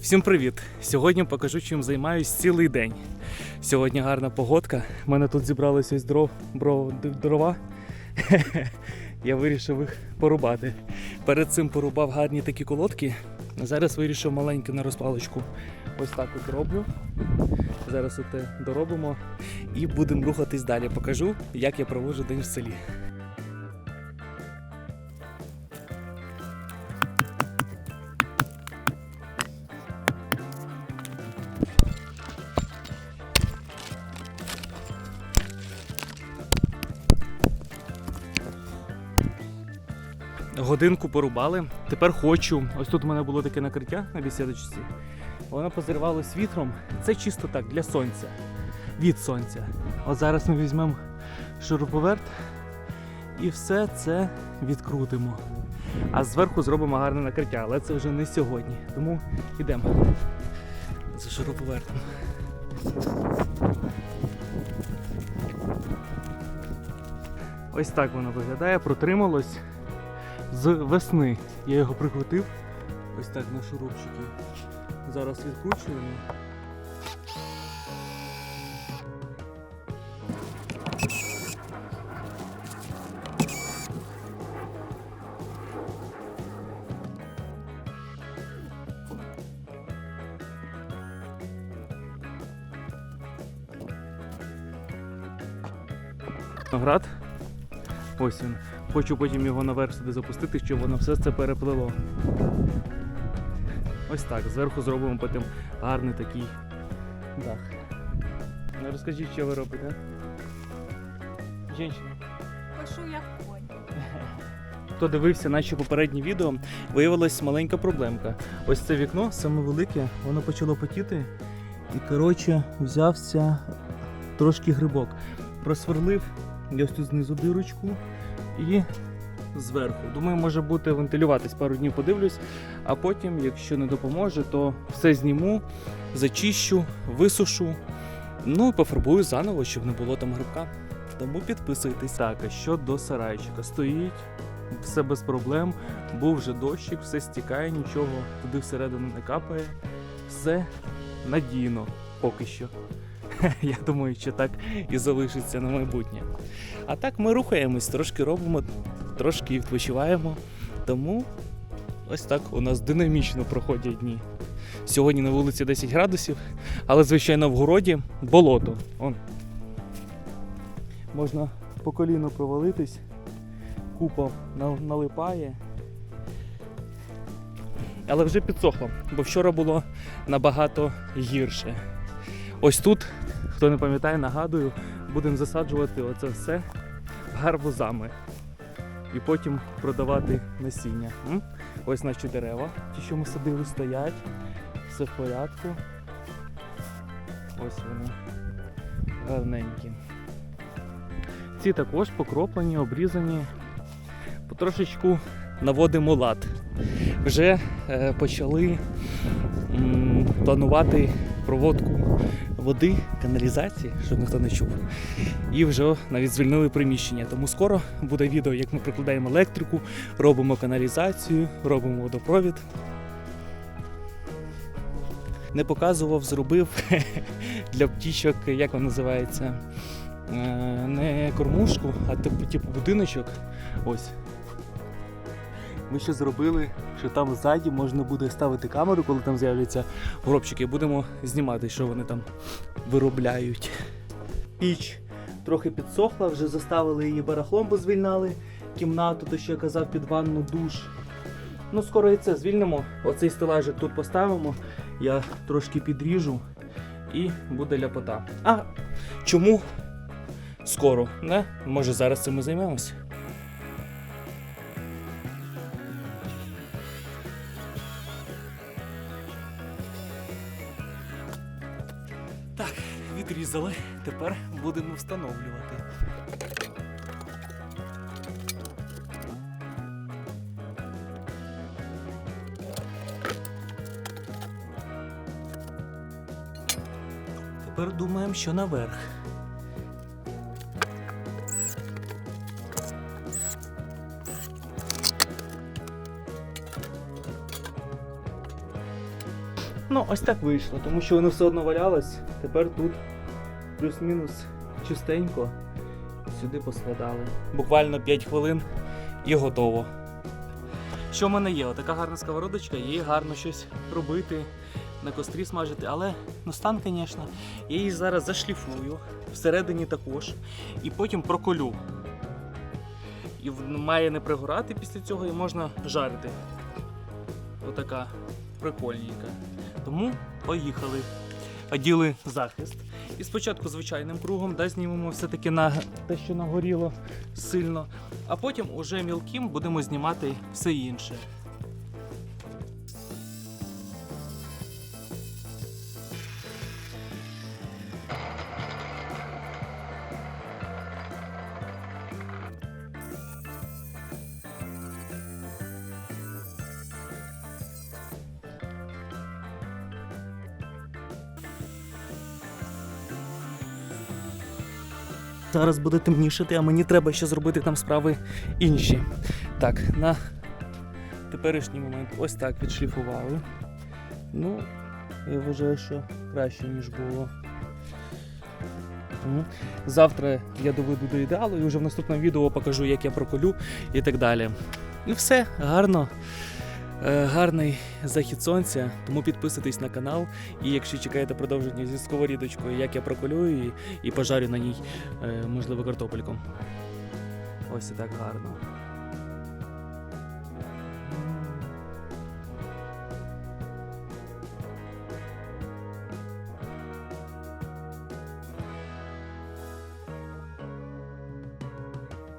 Всім привіт! Сьогодні покажу, чим займаюсь цілий день. Сьогодні гарна погодка. У мене тут зібралися дров, бро, дрова. Я вирішив їх порубати. Перед цим порубав гарні такі колодки. Зараз вирішив маленьку на розпалочку. Ось так от роблю. Зараз оте доробимо і будемо рухатись далі. Покажу, як я проводжу день в селі. Годинку порубали. Тепер хочу. Ось тут у мене було таке накриття на бесідочці. Воно позривалось вітром. Це чисто так, для сонця. Від сонця. От зараз ми візьмемо шуруповерт і все це відкрутимо. А зверху зробимо гарне накриття, але це вже не сьогодні. Тому йдемо за шуруповертом. Ось так воно виглядає, протрималось з весни. Я його прикрутив ось так на шурупчики. Зараз відкручуємо. Град. Ось він. Хочу потім його наверх сюди запустити, щоб воно все це переплило. Ось так. Зверху зробимо потім гарний такий дах. Ну розкажіть, що ви робите? Жінчина. Пишу як конь. Хто дивився наші попередні відео, виявилась маленька проблемка. Ось це вікно, саме велике, воно почало потіти. І коротше взявся трошки грибок. Просверлив я ось тут знизу дирочку і зверху. Думаю, може бути вентилюватись пару днів подивлюсь, а потім, якщо не допоможе, то все зніму, зачищу, висушу. Ну і пофарбую заново, щоб не було там грибка. Тому підписуйтесь. Так, а що до сарайчика? Стоїть, все без проблем. Був вже дощик, все стікає, нічого туди всередину не капає. Все надійно поки що. Я думаю, що так і залишиться на майбутнє. А так ми рухаємось, трошки робимо, трошки відпочиваємо. Тому ось так у нас динамічно проходять дні. Сьогодні на вулиці 10 градусів, але звичайно в городі болото. Он. Можна по коліну провалитись, купа налипає. Але вже підсохло, бо вчора було набагато гірше. Ось тут, хто не пам'ятає, нагадую, будемо засаджувати оце все гарбузами. І потім продавати насіння. Ось наші дерева, ті, що ми садили, стоять. Все в порядку. Ось вони гарненькі. Ці також покроплені, обрізані. Потрошечку наводимо лад. Вже е, почали м, планувати проводку води, каналізації, щоб ніхто не чув. І вже навіть звільнили приміщення. Тому скоро буде відео, як ми прикладаємо електрику, робимо каналізацію, робимо водопровід. Не показував, зробив для птічок, як воно називається, Е, не кормушку, а типу будиночок. Ось. Ми ще зробили, що там ззаді можна буде ставити камеру, коли там з'являться гробчики. Будемо знімати, що вони там виробляють. Піч трохи підсохла, вже заставили її барахлом, бо звільнали кімнату, то що я казав, під ванну душ. Ну, скоро і це звільнимо. Оцей стелажик тут поставимо. Я трошки підріжу і буде ляпота. А чому скоро? Не? Може зараз цим і займемося? Так, відрізали. Тепер будемо встановлювати. Тепер думаємо, що наверх. Ну, ось так вийшло, тому що воно все одно валялось. Тепер тут плюс-мінус чистенько. Сюди поскладали. Буквально 5 хвилин і готово. Що в мене є? Отака гарна сковородочка, її гарно щось робити, на кострі смажити, але ну стан, звісно, я її зараз зашліфую, всередині також, і потім проколю. І має не пригорати після цього і можна жарити. Отака прикольненька. Тому поїхали. Оділи захист. І спочатку звичайним кругом, да, знімемо все-таки на те, що нагоріло сильно, а потім уже мілким будемо знімати все інше. Зараз буде темнішати, а мені треба ще зробити там справи інші. Так, на теперішній момент ось так відшліфували. Ну, я вважаю, що краще, ніж було. Завтра я доведу до ідеалу і вже в наступному відео покажу, як я проколю і так далі. І все, гарно. Е, Гарний захід сонця, тому підписуйтесь на канал. І якщо чекаєте продовження зі сковорідочкою, як я проколюю і, і пожарю на ній, е, можливо, картопельком. Ось і так гарно.